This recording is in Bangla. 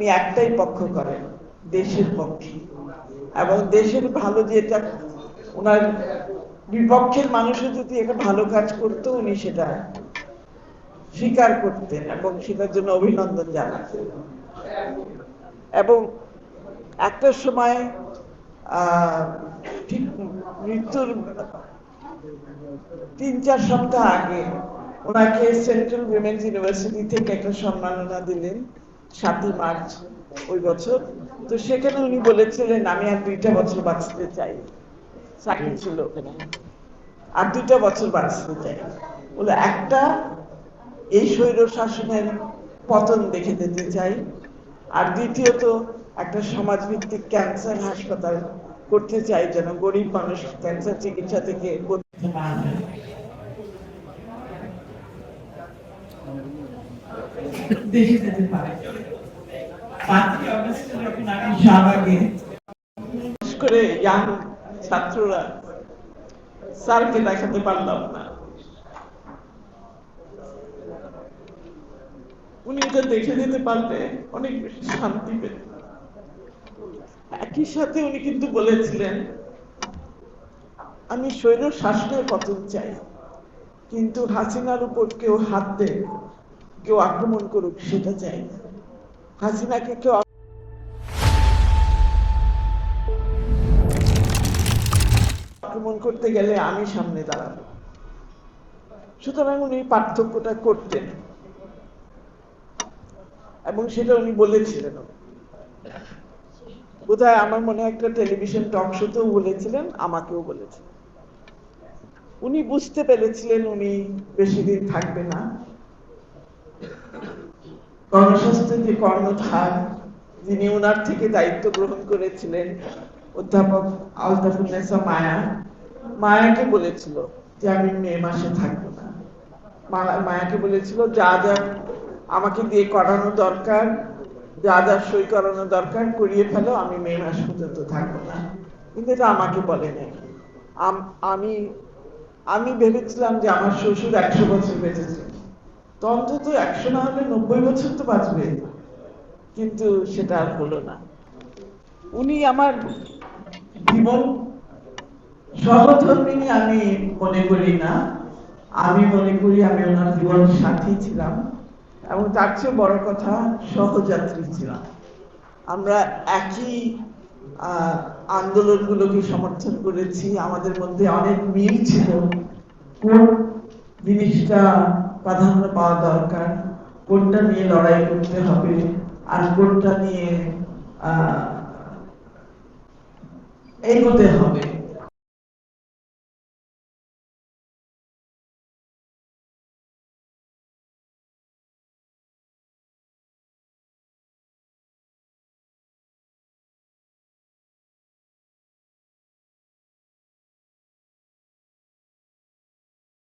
উনি একটাই পক্ষ করেন দেশের পক্ষে। এবং দেশের ভালো যেটা ওনার বিপক্ষের মানুষও যদি একটা ভালো কাজ করতো, উনি সেটা স্বীকার করতেন এবং সেটার জন্য অভিনন্দন জানাতেন। এবং একটা সময় ঠিক মৃত্যুর তিন চার সপ্তাহ আগে ওনাকে সেন্ট্রাল উইমেন্স ইউনিভার্সিটি থেকে একটা সম্মাননা দিলেন। সাতই মার্চ ওই বছর। তো সেখানে উনি বলেছিলেন, আমি আর দুইটা বছর বাঁচতে চাই। চাকরি ছিল। আর দুইটা বছর বাঁচতে চাই। বলে, একটা, এই স্বৈর শাসনের পতন দেখে যেতে চাই। আর দ্বিতীয়ত, একটা সমাজভিত্তিক ক্যান্সার হাসপাতাল করতে চাই যেন গরিব মানুষ ক্যান্সার চিকিৎসা থেকে বঞ্চিত না দেখে যেতে পারে। করে ইয়াং ছাত্ররা, স্যারকে দেখাতে পারলাম না। উনি এটা দেখে যেতে পারলে অনেক বেশি শান্তি পেতেন একই সাথে উনি কিন্তু বলেছিলেন, আমি স্বৈর শাসনের পতন চাই, কিন্তু হাসিনার উপর কেউ হাত দেয়, কেউ আক্রমণ করুক, সেটা চাই না। কেউ আক্রমণ করতে গেলে আমি সামনে দাঁড়াবো। সুতরাং উনি পার্থক্যটা করতেন। এবং সেটা উনি বলেছিলেন। বোধহয় আমার মনে একটা টেলিভিশন টক শোতেও বলেছিলেন, আমাকেও বলেছিলেন। উনি বুঝতে পেরেছিলেন উনি বেশি দিন থাকবে না। যে কর্ণধার, যিনি ওনার থেকে দায়িত্ব গ্রহণ করেছিলেন, অধ্যাপক আলতাফুন্নেসা মায়া। মায়াকে বলেছিল যে আমি মে মাসে থাকব না। মায়াকে বলেছিল, যা যা আমাকে দিয়ে করানো দরকার, যা যা সই করানো দরকার, করিয়ে ফেলো, আমি মে মাস পর্যন্ত থাকব না। কিন্তু এটা আমাকে বলে নাই। আমি আমি ভেবেছিলাম যে আমার শ্বশুর একশো বছর বেঁচেছে। অন্তত একশো না হলে নব্বই বছর তো বাঁচবে। কিন্তু সেটা আর হলো না। উনি আমার জীবন সহধর্মিনী আমি মনে করি না। আমি মনে করি আমি ওনার জীবন সাথী ছিলাম এবং তার চেয়ে বড় কথা, সহযাত্রী ছিলাম। আমরা একই আন্দোলনগুলোকে সমর্থন করেছি। আমাদের মধ্যে অনেক মিল ছিল। কোন জিনিসটা প্রাধান্য পাওয়া দরকার। কোনটা নিয়ে লড়াই করতে হবে আর কোনটা নিয়ে এগোতে হবে।